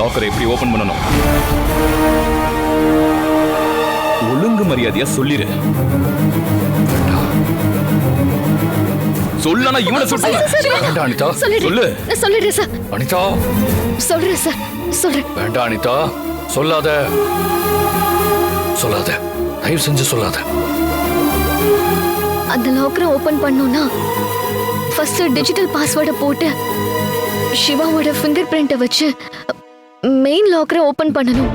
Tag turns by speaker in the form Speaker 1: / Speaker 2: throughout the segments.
Speaker 1: லாக்கரை எப்படி ஓபன் பண்ணணும்? ஒழுங்கு மரியாதையா சொல்லிரு. சொல்லனா இவனை
Speaker 2: வேண்டாம். அனிதா.
Speaker 1: சொல்லு.
Speaker 3: சொல்லிடுறேன் சார்.
Speaker 2: அனிதா.
Speaker 3: சொல்றேன் சார். சொல்றேன்.
Speaker 2: வேண்டாம் அனிதா. சொல்லாத. சொல்லாத. தயவு செஞ்சு சொல்லாத.
Speaker 3: அந்த லாக்கரை ஓபன் பண்ணோம்னா ஃபர்ஸ்ட் டிஜிட்டல் பாஸ்வேர்டை போட்டு சிவாவோட ஃபிங்கர் பிரிண்ட்டை வச்சு மெயின் லாக்கரை ஓபன் பண்ணணும்.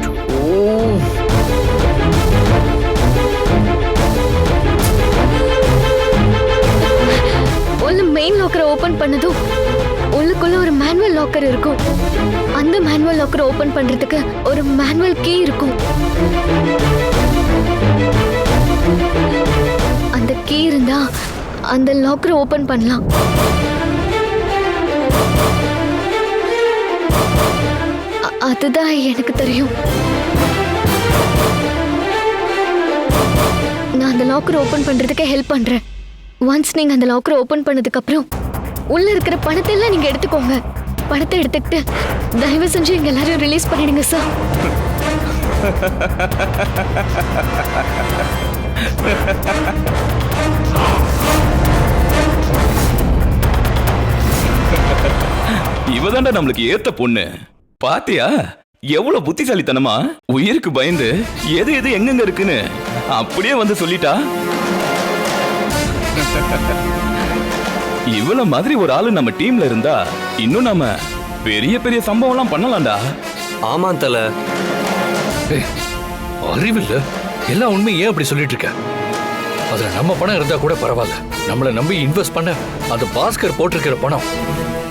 Speaker 3: உள்ள மெயின் லாக்கரை ஓபன் பண்ணதும் உள்ளுக்குள்ள ஒரு மேனுவல் லாக்கர் இருக்கும். அந்த மேனுவல் லாக்கரை ஓபன் பண்றதுக்கு ஒரு மேனுவல் கீ இருக்கும். அந்த கீ இருந்தா அந்த லாக்கரை ஓபன் பண்ணலாம். அதுதான் எனக்கு தெரியும். நான் அந்த லாக்கர் ஓபன் பண்றதுக்கு ஹெல்ப் பண்றேன். ஒன்ஸ் நீங்க அந்த லாக்கர் ஓபன் பண்ணதுக்கு அப்புறம் உள்ள இருக்கிற பணத்தை எல்லாம் நீங்க எடுத்துக்கோங்க. பணத்தை எடுத்துக்கிட்டு தயவு செஞ்சு எங்க எல்லாரும் ரிலீஸ் பண்ணிடுங்க சார்
Speaker 1: இவதாண்டா நம்மளுக்கு ஏத்த பொண்ணு. பாத்தியா? எவ்வளவு புத்திசாலித்தனமா? உயிருக்கு பயந்து எது எது எங்கெங்க இருக்குன்னு அப்படியே வந்து சொல்லிட்டா? இவ்வளவு மாதிரி ஒரு ஆளு நம்ம டீம்ல இருந்தா இன்னும் நாம பெரிய பெரிய சம்பவம்லாம் பண்ணலாம்டா.
Speaker 4: ஆமா தல.
Speaker 2: ஏய், அறிவில்ல. எல்லா உண்மையும் ஏன் அப்படி சொல்லிட்டு இருக்க? அதுல நம்ம பணம் இருந்தா கூட பரவாயில்ல. நம்மள நம்பி இன்வெஸ்ட் பண்ண அந்த பாஸ்கர் போட்டிருக்கிற பணம்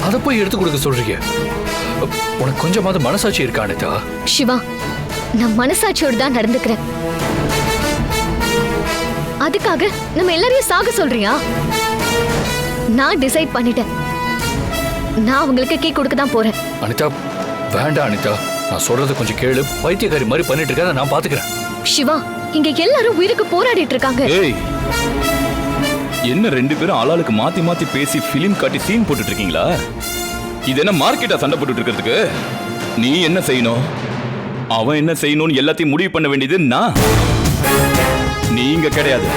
Speaker 2: அதை போய் எடுத்து கொடுக்க சொல்றீங்க. உனக்கு கொஞ்சமாவது மனசாட்சி இருக்கா அனிதா?
Speaker 3: சிவா நான் மனசாட்சியோடு தான் நடந்துக்கிறேன். அதுக்காக நம்ம எல்லாரையும் சாக சொல்றியா? நான் டிசைட் பண்ணிட்டேன். நான் உங்களுக்கு கீ கொடுக்க தான் போறேன்.
Speaker 2: அனிதா வேண்டாம் அனிதா. நான் சொல்றது கொஞ்சம் கேளு. பைத்தியக்காரி மாதிரி பண்ணிட்டு இருக்காத நான் பாத்துக்கிறேன்.
Speaker 3: சிவா இங்க எல்லாரும் உயிருக்கு போராடிட்டு இருக்காங்க.
Speaker 1: ஏய் என்ன ரெண்டு பேரும் ஆளாளுக்கு மாத்தி மாத்தி பேசி பிலிம் காட்டி சீன் போட்டுட்டு இருக்கீங்களா இது என்ன மார்க்கெட்டா சண்டை போட்டுட்டு இருக்கிறதுக்கு நீ என்ன செய்யணும்? அவன் என்ன செய்யணும்னு எல்லாத்தையும் முடிவு பண்ண வேண்டியது நான். நீங்க கிடையாது.